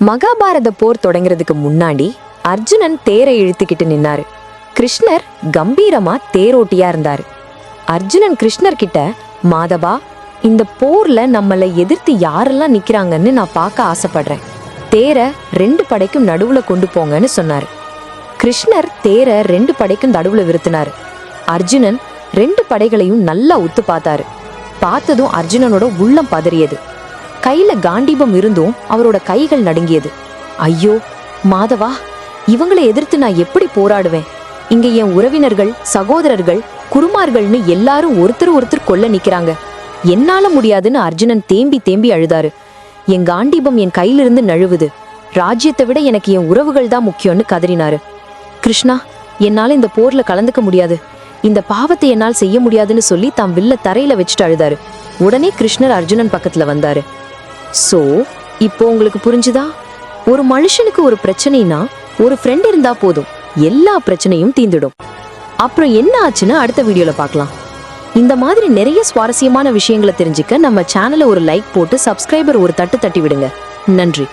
மகாபாரத போர் தொடங்குறதுக்கு முன்னாடி அர்ஜுனன் தேரை இழுத்துக்கிட்டு நின்னாரு. கிருஷ்ணர் கம்பீரமா தேரோட்டியா இருந்தாரு. அர்ஜுனன் கிருஷ்ணர் கிட்ட மாதவா இந்த போர்ல நம்மளை எதிர்த்து யாரெல்லாம் நிக்கிறாங்கன்னு நான் பார்க்க ஆசைப்படுறேன். தேரை ரெண்டு படைக்கும் நடுவுல கொண்டு போங்கன்னு சொன்னாரு. கிருஷ்ணர் தேரை ரெண்டு படைக்கும் நடுவுல விருத்தினாரு. அர்ஜுனன் ரெண்டு படைகளையும் நல்லா உத்து பார்த்தாரு. பார்த்ததும் அர்ஜுனனோட உள்ளம் பதறியது. கையில காண்டீபம் இருந்தும் அவரோட கைகள் நடுங்கியது. ஐயோ மாதவா இவங்களை எதிர்த்து நான் எப்படி போராடுவேன்? இங்க என் உறவினர்கள் சகோதரர்கள் குருமார்கள்னு எல்லாரும் ஒருத்தர் ஒருத்தர் கொல்ல நிக்கிறாங்க. என்னால முடியாதுன்னு அர்ஜுனன் தேம்பி தேம்பி அழுதாரு. என் காண்டீபம் என் கையிலிருந்து நழுவுது. ராஜ்யத்தை விட எனக்கு என் உறவுகள் தான் முக்கியம்னு கதறினாரு. கிருஷ்ணா என்னால இந்த போர்ல கலந்துக்க முடியாது. இந்த பாவத்தை என்னால் செய்ய முடியாதுன்னு சொல்லி தாம் வில்ல தரையில வச்சுட்டு அழுதாரு. உடனே கிருஷ்ணர் அர்ஜுனன் பக்கத்துல வந்தாரு. சோ இப்போ உங்களுக்கு புரிஞ்சுதா? ஒரு மனுஷனுக்கு ஒரு பிரச்சனைனா ஒரு ஃப்ரெண்ட் இருந்தா போதும். எல்லா பிரச்சனையும் தீந்துடும் அப்புறம் என்ன ஆச்சுன்னு அடுத்த வீடியோல பார்க்கலாம். இந்த மாதிரி நிறைய சுவாரஸ்யமான விஷயங்களை தெரிஞ்சுக்க நம்ம சேனலை ஒரு லைக் போட்டு சப்ஸ்கிரைபர் ஒரு தட்டு தட்டி விடுங்க நன்றி.